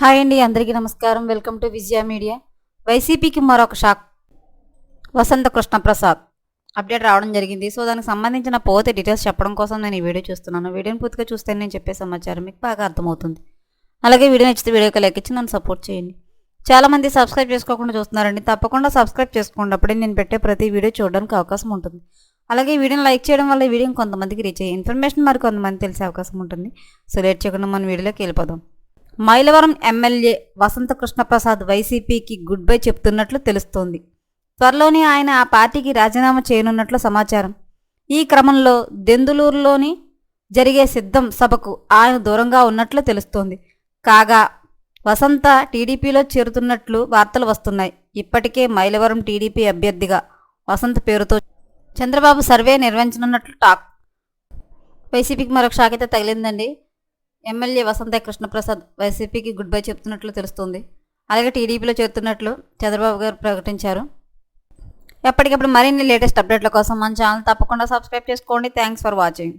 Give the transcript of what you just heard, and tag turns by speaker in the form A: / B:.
A: Hi అండి అందరికీ నమస్కారం. Welcome to Vijaya media. వైసీపీకి మరొక షాక్. వసంత కృష్ణ ప్రసాద్. అప్డేట్ రావడం జరిగింది. సో దానికి సంబంధించిన పోతే డీటెయిల్స్ చెప్పడం కోసం నేను ఈ వీడియో చూస్తున్నాను. వీడియోని పూర్తిగా చూస్తే నేను చెప్పే సమాచారం మీకు బాగా అర్థమవుతుంది. అలాగే వీడియో నచ్చితే వీడియోకి లెక్కించి నన్ను సపోర్ట్ చేయండి. చాలామంది సబ్స్క్రైబ్ చేసుకోకుండా చూస్తున్నారండి. తప్పకుండా సబ్స్క్రైబ్ చేసుకోండి. అప్పుడే నేను పెట్టే ప్రతి వీడియో చూడడానికి అవకాశం ఉంటుంది. అలాగే వీడియోని లైక్ చేయడం వల్ల వీడియోని కొంతమందికి రీచ్ అయ్యే ఇన్ఫర్మేషన్ మరి కొంతమంది తెలిసే అవకాశం ఉంటుంది. సో లేట్ చేయకుండా మన వీడియోలోకి వెళ్ళిపోదాం. మైలవరం ఎమ్మెల్యే వసంత కృష్ణప్రసాద్ వైసీపీకి గుడ్ బై చెప్తున్నట్లు తెలుస్తోంది. త్వరలోనే ఆయన ఆ పార్టీకి రాజీనామా చేయనున్నట్లు సమాచారం. ఈ క్రమంలో దెందులూరులోని జరిగే సిద్ధం సభకు ఆయన దూరంగా ఉన్నట్లు తెలుస్తోంది. కాగా వసంత టీడీపీలో చేరుతున్నట్లు వార్తలు వస్తున్నాయి. ఇప్పటికే మైలవరం టీడీపీ అభ్యర్థిగా వసంత పేరుతో చంద్రబాబు సర్వే నిర్వహించనున్నట్లు టాక్. వైసీపీకి మరొక షాక్ అయితే తగిలిందండి. ఎమ్మెల్యే వసంత కృష్ణప్రసాద్ వైసీపీకి గుడ్ బై చెప్తున్నట్లు తెలుస్తుంది. అలాగే టీడీపీలో చేరుతున్నట్లు చంద్రబాబు గారు ప్రకటించారు. ఎప్పటికప్పుడు మరిన్ని లేటెస్ట్ అప్డేట్ల కోసం మన ఛానల్ తప్పకుండా సబ్స్క్రైబ్ చేసుకోండి. Thanks for watching.